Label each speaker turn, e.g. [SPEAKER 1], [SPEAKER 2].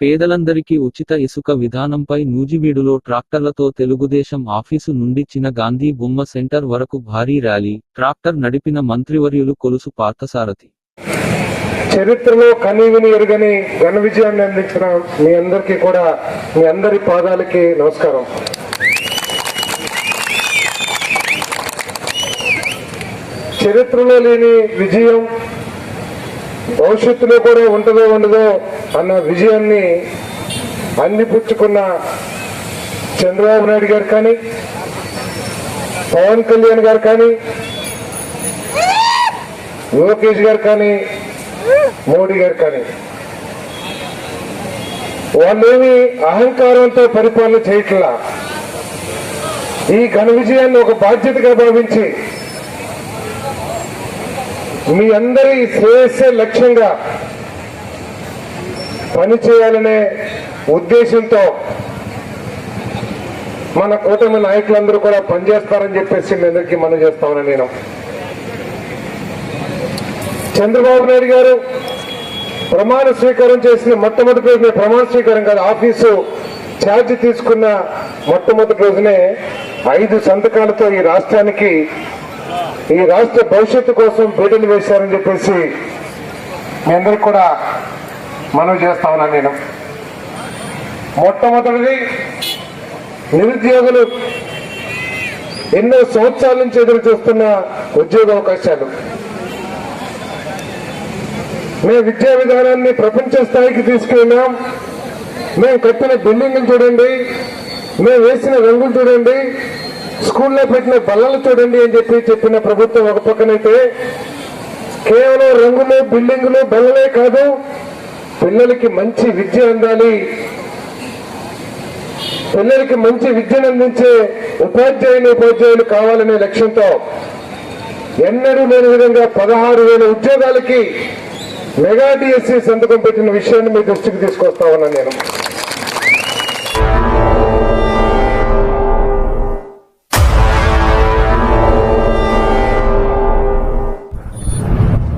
[SPEAKER 1] పేదలందరికీ ఉచిత ఇసుక విధానంపై నూజివీడులో ట్రాక్టర్లతో తెలుగుదేశం ఆఫీసు నుండి చిన గాంధీ బొమ్మ సెంటర్ వరకు భారీ ర్యాలీ ట్రాక్టర్ నడిపిన మంత్రివర్యులు కొలుసు పార్థసారథి.
[SPEAKER 2] చరిత్రలో కనీవిని ఎరుగని ఘన విజయాన్ని అందించిన మీ అందరికీ కూడా మీ అందరి పాదాలకి నమస్కారం. చరిత్రలో లేని విజయం భవిష్యత్తులో కూడా ఉంటుందో ఉండదో అన్న విజయాన్ని అందిపుచ్చుకున్న చంద్రబాబు నాయుడు గారు కానీ పవన్ కళ్యాణ్ గారు కానీ లోకేష్ గారు కానీ మోడీ గారు కానీ. వాళ్ళేమి అహంకారంతో పరిపాలన చేయట్లా. ఈ ఘన విజయాన్ని ఒక బాధ్యతగా భావించి మీ అందరి శ్రేయస్సే లక్ష్యంగా పనిచేయాలనే ఉద్దేశంతో మన కూటమి నాయకులందరూ కూడా పనిచేస్తారని చెప్పేసి మీ అందరికీ మనం చేస్తామని నేను. చంద్రబాబు నాయుడు గారు ప్రమాణ స్వీకారం చేసిన మొట్టమొదటి రోజునే ప్రమాణ స్వీకారం కాదు ఆఫీసు ఛార్జ్ తీసుకున్న మొట్టమొదటి రోజునే ఐదు సంతకాలతో ఈ రాష్ట్రానికి ఈ రాష్ట్ర భవిష్యత్తు కోసం బీటలు వేశారని చెప్పేసి మీ అందరికి కూడా మనవి చేస్తా ఉన్నాను నేను. మొట్టమొదటిది నిరుద్యోగులు ఎన్నో సంవత్సరాల నుంచి ఎదురు చూస్తున్న ఉద్యోగ అవకాశాలు. మేము విద్యా విధానాన్ని ప్రపంచ స్థాయికి తీసుకెళ్ళాం. మేము కట్టిన బిల్డింగ్లు చూడండి మేము వేసిన రంగులు చూడండి స్కూల్లో పెట్టిన బల్లలు చూడండి అని చెప్పి చెప్పిన ప్రభుత్వం ఒక పక్కనైతే కేవలం రంగులు బిల్డింగులు బల్లలే కాదు పిల్లలకి మంచి విద్య అందాలి. పిల్లలకి మంచి విద్యను అందించే ఉపాధ్యాయులు ఉపాధ్యాయులు కావాలనే లక్ష్యంతో ఎన్నడూ లేని విధంగా పదహారు వేల ఉద్యోగాలకి మెగా డిఎస్సి సంతకం పెట్టిన విషయాన్ని మీ దృష్టికి తీసుకొస్తా ఉన్నాను నేను.